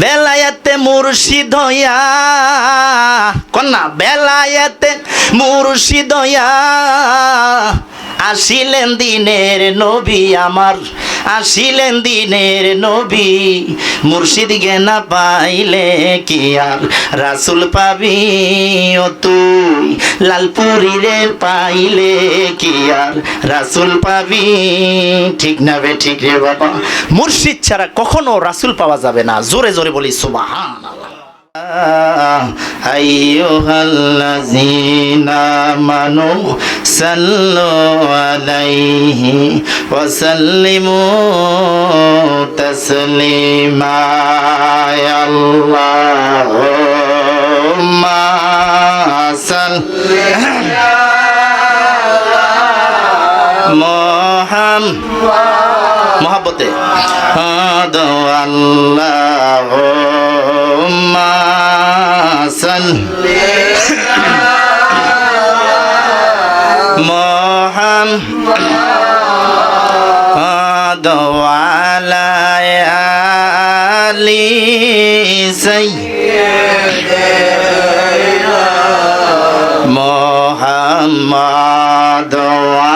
বেলায়েতে মুর্শিদ হইয়া কন্যা বেলায়াতে মুর্শিদ হইয়া আসিলেন দিনের নবী আমার, আসিলেন দিনের নবী। মুর্শিদ গেনা পাইলে কি আর? রাসুল পাবি ও তুই, লালপুরীরে পাইলে কি আর? রাসুল পাবি, ঠিক না বে ঠিক রে বাবা? মুর্শিদ ছাড়া কখনো রাসুল পাওয়া যাবে না। জোরে জোরে বলি সুবাহান أيها الذين آمنوا صلوا عليه وسلموا تسليما يا اللهم صل محمد محبته هذا اللهم মোহাম্মদ ওয়ালা আলি সাইয়্যিদিনা মোহাম্মদ ওয়ালা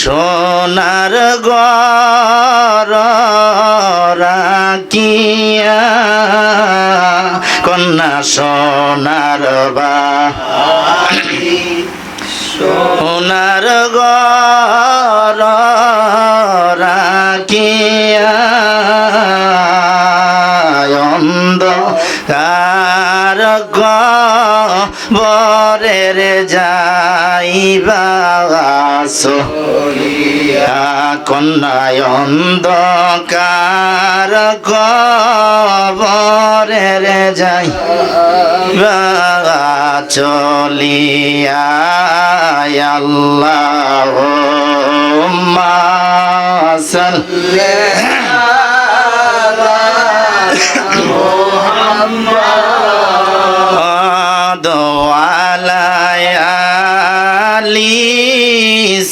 সোনার গর কন্যা সোনার বাড়ি সোনার গর রাখিয়া অন্ধকার বরের যাইবা কন্যায় অন্ধকার রে যাই চলিয়া আল্লাহ আলি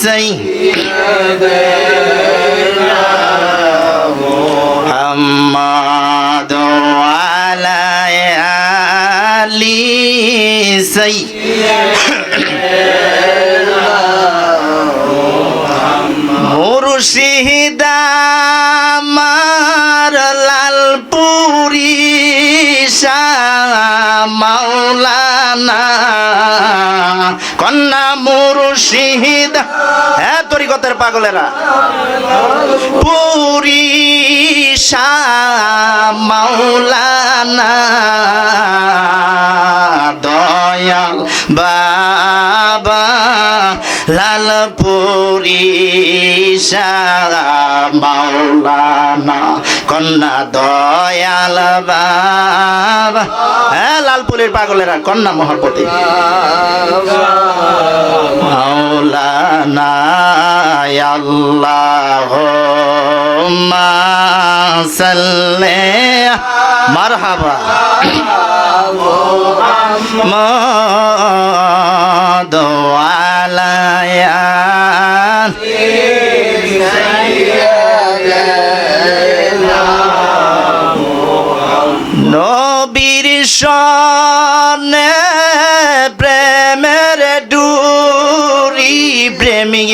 সাই محمد وعلى آل মুর্শিদ আমার লালপুরি মাওলানা কন্যা মুর্শিদ। হ্যাঁ তরিকতের পাগলেরা। পুরি মাওলানা দয়াল বাবা, লালপুরি মাওলানা কন্যা দয়াল বাবা। হ্যাঁ লালপুরের পাগলেরা, কন্যা মহাপতি। মাওলানা আল্লাহ সাল্লে মারহাবা। মদওয়ালায়া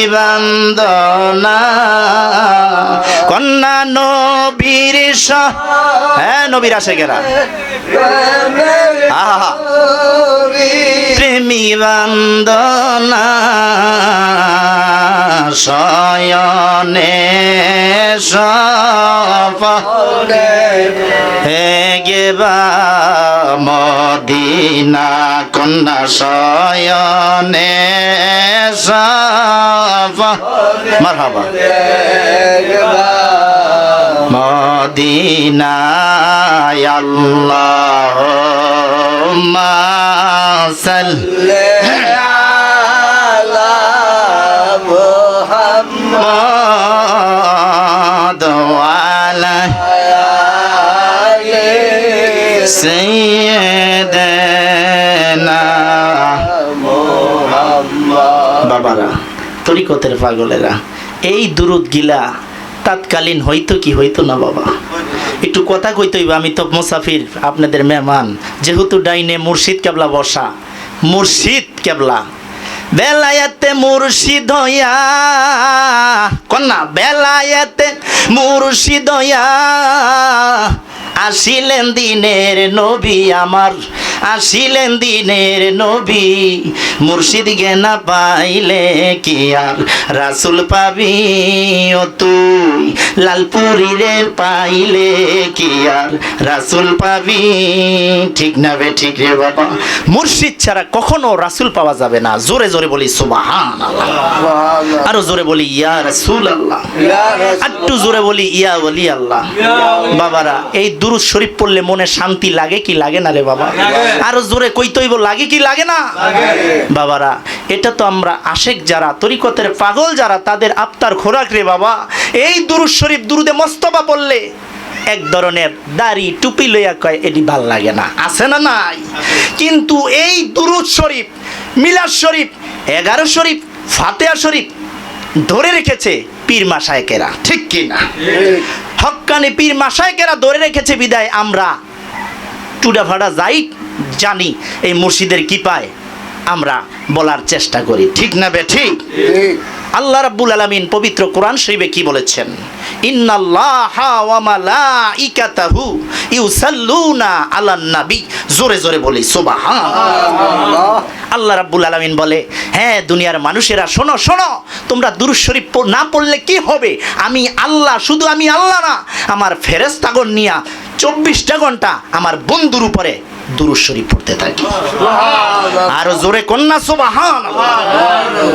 বান্দনা। কন্যা নবীর হ্যাঁ নবীর আসে গেরা। আহা প্রেমী বান্দনা। শয়নে হে গেবা মদিনা কন্যা শয়নে মারহাবা। মদিনায় আল্লাহ সাল বাবারা তরিকতের পাগলেরা এই দুরুদ গিলা তৎকালীন হইতো কি হইতো না বাবা? একটু কথা কইতে হইব আমি তো মুসাফির আপনাদের মেহমান। যেহেতু ডাইনে মুর্শিদ কেবলা বসা মুর্শিদ কেবলা। বেলায়েতে মুর্শিদ হইয়া কন্যা বেলায়াতে মুর্শিদ হইয়া আসিলেন দিনের নবী আমার। আসিলেন দিনের নবী মুর্শিদ গেনা পাইলে কি আর? রাসুল পাবি ও তুই লালপুরীরে পাইলে কি আর? রাসুল পাবি ঠিক না বে ঠিক রে বাবা? মুর্শিদ ছাড়া কখনো রাসুল পাওয়া যাবে না। জোরে জোরে বলি সুবাহান আরও জোরে বলি ইয়া রাসুল আল্লাহ একটু জোরে বলি ইয়া বলি আল্লাহ বাবারা এই দুরুদ শরীফ পড়লে মনে শান্তি লাগে কি লাগে না রে বাবা? আরও জোরে কইতইব লাগে কি লাগে না? বাবারা এটা তো আমরা আশেক যারা তরিকতের পাগল যারা তাদের আত্মার খোরাক রে বাবা। এই দুরুদ শরীফ দুরুদে মস্তবা পড়লে এক ধরনের দাড়ি টুপি লইয়া কয় এটি ভালো লাগে না। আছে না নাই? কিন্তু এই দুরুদ শরীফ মিলাদ শরীফ এগারো শরীফ ফাতেহা শরীফ ধরে রেখেছে পীর মাসায়কেরা ঠিক কি না? হক্কানি পীর মাসায়কেরা ধরে রেখেছে বিদায় আমরা টুডা ফাডা যাই জানি এই মুর্শিদের কি পায় আমরা বলার চেষ্টা করি। ঠিক না বে? ঠিক? আল্লাহ রাব্বুল আলামিন পবিত্র কোরআন শরীফে কি বলেছেন? ইন্নাল্লাহা ওয়া মালাইকাতাহু ইউসাল্লুনা আলান নবী। জোরে জোরে বলি সুবহানাল্লাহ। আল্লাহ রাব্বুল আলামিন বলে হ্যাঁ দুনিয়ার মানুষেরা শোনো শোনো তোমরা দুরূদ শরীফ না পড়লে কি হবে? আমি আল্লাহ শুধু আমি আল্লাহ না আমার ফেরেশতাগণ নিয়া চব্বিশটা ঘণ্টা আমার বন্ধুর উপরে দুরূদ শরীফ পড়তে থাকি। আরও জোরে কন্যা সুবাহান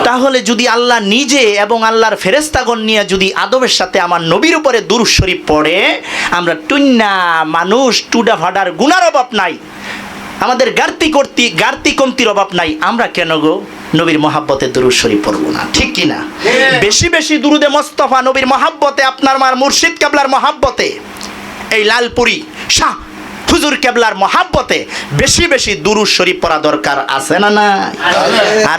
তাহলে যদি আল্লাহ নিজে এবং আল্লাহর ফেরেস্তাগণ নিয়ে যদি আদবের সাথে আমার নবীর উপরে দুরূদ শরীফ পড়ে আমরা টুন্না মানুষ টুডা ফাডার গুনার অভাব নাই। আমাদের গার্তি কর্তি গার্তি কমতির অভাব নাই। আমরা কেন গো নবীর মহাব্বতে দুরুদ শরীফ পড়ব না? ঠিক কি না বেশি বেশি দুরুদে মোস্তফা নবীর মহাব্বতে আপনার মার মুর্শিদ কেবলার মহাব্বতে এই লালপুরি শাহ হুজুর কেবলার মহাব্বতে বেশি বেশি দুরু শরীফ পড়া দরকার আছে না না আর